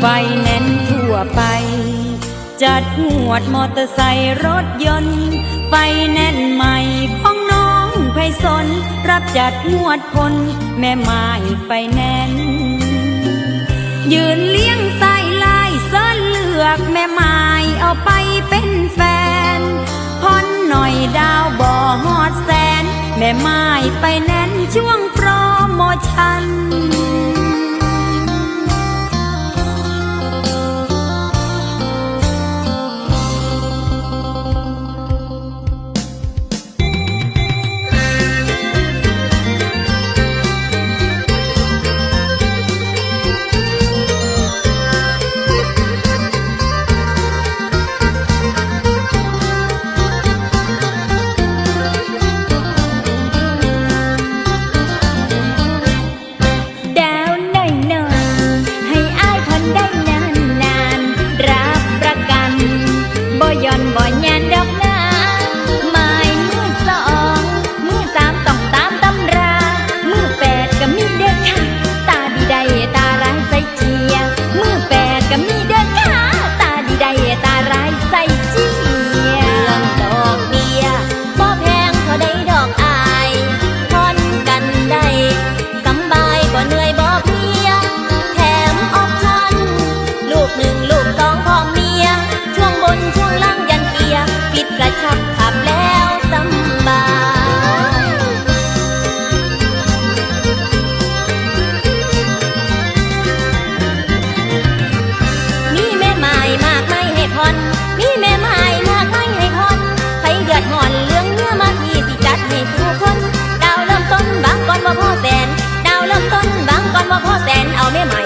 ไฟแนนทั่วไป จัดงวดมอเตอร์ไซค์รถยนต์ ไฟแนนใหม่ของน้องไพศนรับจัดงวดคน แม่ไม้ไฟแนนยืนเลี้ยงไส้ลายเส้นเลือกแม่ไม้เอาไปเป็นแฟนพอนหน่อยดาวบ่อฮอดแสน แม่ไม้ไฟแนนช่วงโปรโมชั่น 方便买